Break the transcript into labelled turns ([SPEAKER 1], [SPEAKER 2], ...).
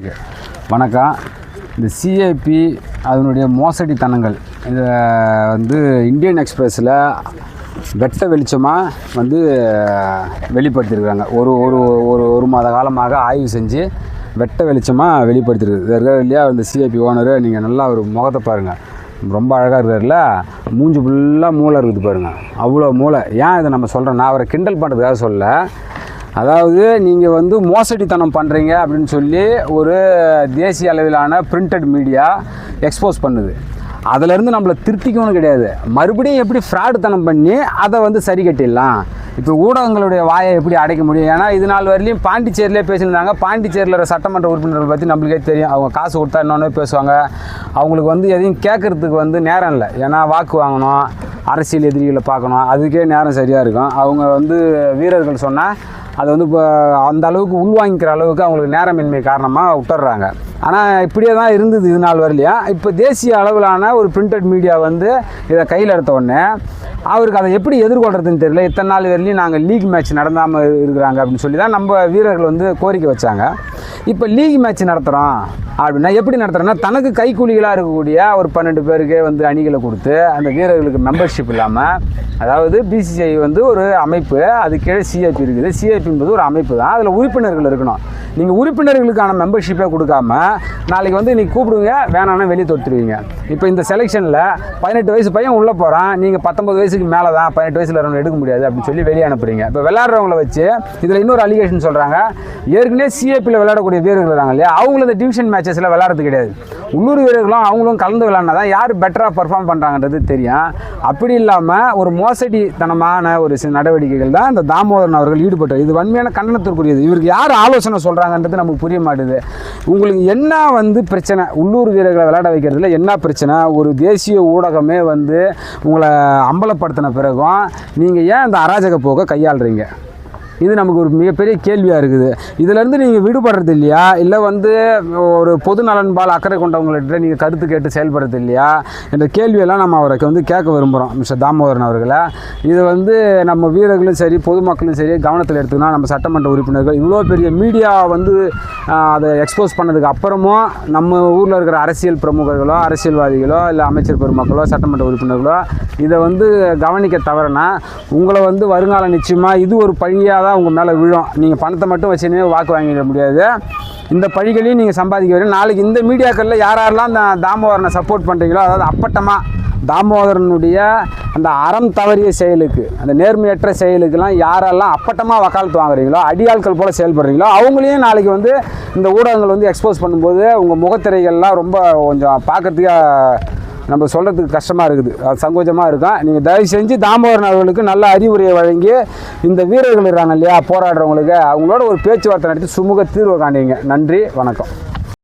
[SPEAKER 1] Okay. வணக்கம். இந்த CIP அதனுடைய மோசடித்தனங்கள். இதை வந்து இந்தியன் எக்ஸ்பிரஸில் வெட்ட வெளிச்சமாக வந்து வெளிப்படுத்தியிருக்காங்க ஒரு ஒரு ஒரு ஒரு மாத காலமாக ஆய்வு செஞ்சு வெட்ட வெளிச்சமாக வெளிப்படுத்திருக்கு இருக்கார் இல்லையா? இந்த சிஐபி ஓனர் நீங்கள் நல்லா ஒரு முகத்தை பாருங்கள் ரொம்ப அழகாக இருக்கார்ல மூஞ்சி ஃபுல்லாக மூளை இருக்குது பாருங்கள் அவ்வளோ மூளை. ஏன் இதை நம்ம சொல்கிறோம் நான் அவரை கிண்டல் பண்ணுறதுக்காக சொல்ல அதாவது நீங்கள் வந்து மோசடித்தனம் பண்ணுறீங்க அப்படின்னு சொல்லி ஒரு தேசிய அளவிலான பிரிண்டட் மீடியா எக்ஸ்போஸ் பண்ணுது. அதிலேருந்து நம்மளை திருத்திக்கணும் கிடையாது. மறுபடியும் எப்படி ஃப்ராடுத்தனம் பண்ணி அதை வந்து சரி கட்டிடலாம். இப்போ ஊடகங்களுடைய வாயை எப்படி அடைக்க முடியும்? ஏன்னா இது நாள் வரலையும் பாண்டிச்சேரியிலே பேசியிருந்தாங்க. பாண்டிச்சேரியில் சட்டமன்ற உறுப்பினர்கள் பற்றி நம்மளுக்கே தெரியும். அவங்க காசு கொடுத்தா இன்னொன்று பேசுவாங்க. அவங்களுக்கு வந்து எதையும் கேட்குறதுக்கு வந்து நேரம் இல்லை. ஏன்னா வாக்கு வாங்கணும். அரசியல் எதிரிகளை பார்க்கணும். அதுக்கே நேரம் சரியாக இருக்கும். அவங்க வந்து வீரர்கள் சொன்னால் அது வந்து இப்போ அந்த அளவுக்கு உள்வாங்கிக்கிற அளவுக்கு அவங்களுக்கு நேரமின்மை காரணமாக விட்டுறாங்க ஆனால் இப்படியே தான் இருந்தது இது நாள் வரலையும் இப்போ தேசிய அளவிலான ஒரு பிரிண்டட் மீடியா வந்து இதை கையில் எடுத்த உடனே அவருக்கு அதை எப்படி எதிர்கொள்கிறதுன்னு தெரியல. இத்தனை நாள் வரையிலையும் நாங்கள் லீக் மேட்ச் நடந்தாமல் இருக்கிறாங்க அப்படின்னு சொல்லி தான் நம்ம வீரர்கள் வந்து கோரிக்கை வச்சாங்க. இப்போ லீக் மேட்ச் நடத்துகிறோம் அப்படின்னா எப்படி நடத்துகிறோன்னா தனக்கு கைக்கூலிகளாக இருக்கக்கூடிய ஒரு பன்னெண்டு பேருக்கு வந்து அணிகளை கொடுத்து அந்த வீரர்களுக்கு மெம்பர்ஷிப் இல்லாமல் அதாவது பிசிசிஐ வந்து ஒரு அமைப்பு அது கீழே சிஐபி இருக்குது. சிஐபி என்பது ஒரு அமைப்பு தான். அதில் உறுப்பினர்கள் இருக்கணும். நீங்கள் உறுப்பினர்களுக்கான மெம்பர்ஷிப்பே கொடுக்காம நாளைக்கு வந்து நீங்கள் கூப்பிடுவீங்க வேணாம்னா வெளியே தொடுத்துருவீங்க இப்போ இந்த செலெக்ஷனில் பதினெட்டு வயசு பையன் உள்ளே போகிறான் நீங்கள் பத்தொம்பது வயசுக்கு மேலே தான் பதினெட்டு வயசில் இருக்கவங்க எடுக்க முடியாது அப்படின்னு சொல்லி வெளியே அனுப்புறீங்க. இப்போ விளையாடுறவங்கள வச்சு இதில் இன்னொரு அலிகேஷன் சொல்கிறாங்க ஏற்கனவே சிஏபியில் விளையாடக்கூடிய வீரர்கள் இருக்காங்க இல்லையா அவங்கள இந்த டிவிஷன் மேட்சஸில் விளாட்றது கிடையாது. உள்ளூர் வீரர்களும் அவங்களும் கலந்து விளையாடினா தான் யார் பெட்டராக பர்ஃபார்ம் பண்ணுறாங்கன்றது தெரியும். அப்படி இல்லாமல் ஒரு மோசடித்தனமான ஒரு சில நடவடிக்கைகள் தான் இந்த தாமோதரன் அவர்கள் ஈடுபட்டார். இது வன்மையான கண்டனத்திற்குரியது. இவருக்கு யார் ஆலோசனை சொல்கிறாங்கன்றது நமக்கு புரிய மாட்டுது. உங்களுக்கு என்ன வந்து பிரச்சனை? உள்ளூர் வீரர்களை விளையாட வைக்கிறதுல என்ன பிரச்சனை? ஒரு தேசிய ஊடகமே வந்து உங்களை அம்பலப்படுத்தின பிறகும் நீங்கள் ஏன் இந்த அராஜக போக்கை கையாளுறீங்க? இது நமக்கு ஒரு மிகப்பெரிய கேள்வியாக இருக்குது. இதிலேருந்து நீங்கள் விடுபடுறது இல்லையா? இல்லை வந்து ஒரு பொது நலன்பால் அக்கறை கொண்டவங்கள்ட்ட நீங்கள் கருத்து கேட்டு செயல்படுறது இல்லையா? என்ற கேள்வியெல்லாம் நம்ம அவருக்கு வந்து கேட்க விரும்புகிறோம் மிஸ்டர் தாமோதரன் அவர்களை. இது வந்து நம்ம வீரர்களும் சரி பொதுமக்களும் சரி கவனத்தில் எடுத்துக்கணும் நம்ம சட்டமன்ற உறுப்பினர்கள் இவ்வளோ பெரிய மீடியா வந்து அதை எக்ஸ்போஸ் பண்ணதுக்கு அப்புறமும் நம்ம ஊரில் இருக்கிற அரசியல் பிரமுகர்களோ அரசியல்வாதிகளோ இல்லை அமைச்சர் பெருமக்களோ சட்டமன்ற உறுப்பினர்களோ இதை வந்து கவனிக்க தவறுனா உங்களை வந்து வருங்காலம் நிச்சயமாக இது ஒரு பழியாக தான் உங்கள் மேலே விழும். நீங்கள் பணத்தை மட்டும் வச்சுனே வாக்கு வாங்கிட முடியாது. இந்த பழிகளையும் நீங்கள் சம்பாதிக்க வரும் நாளைக்கு இந்த மீடியாக்களில் யார் யாரெல்லாம் இந்த தாமோதரனை சப்போர்ட் பண்ணுறீங்களோ அதாவது அப்பட்டமாக தாமோதரனுடைய அந்த அறம் தவறிய செயலுக்கு அந்த நேர்மையற்ற செயலுக்கெல்லாம் யாரெல்லாம் அப்பட்டமாக வக்காலத்து வாங்குறீங்களோ அடியாட்கள் போல் செயல்படுறீங்களோ அவங்களையும் நாளைக்கு வந்து இந்த ஊடகங்கள் வந்து எக்ஸ்போஸ் பண்ணும்போது உங்கள் முகத்திரைகள்லாம் ரொம்ப கொஞ்சம் பார்க்கறதுக்கு நம்ம சொல்கிறதுக்கு கஷ்டமாக இருக்குது. அது சங்கோஜமாக இருக்கும் நீங்கள் தயவு செஞ்சு தாமோதரன் அவர்களுக்கு நல்ல அறிவுரையை வழங்கி இந்த வீரர்கள் இருக்காங்க இல்லையா? போராடுறவங்களுக்கு அவங்களோட ஒரு பேச்சுவார்த்தை நடத்தி சுமூக தீர்வு காண்டிங்க நன்றி வணக்கம்.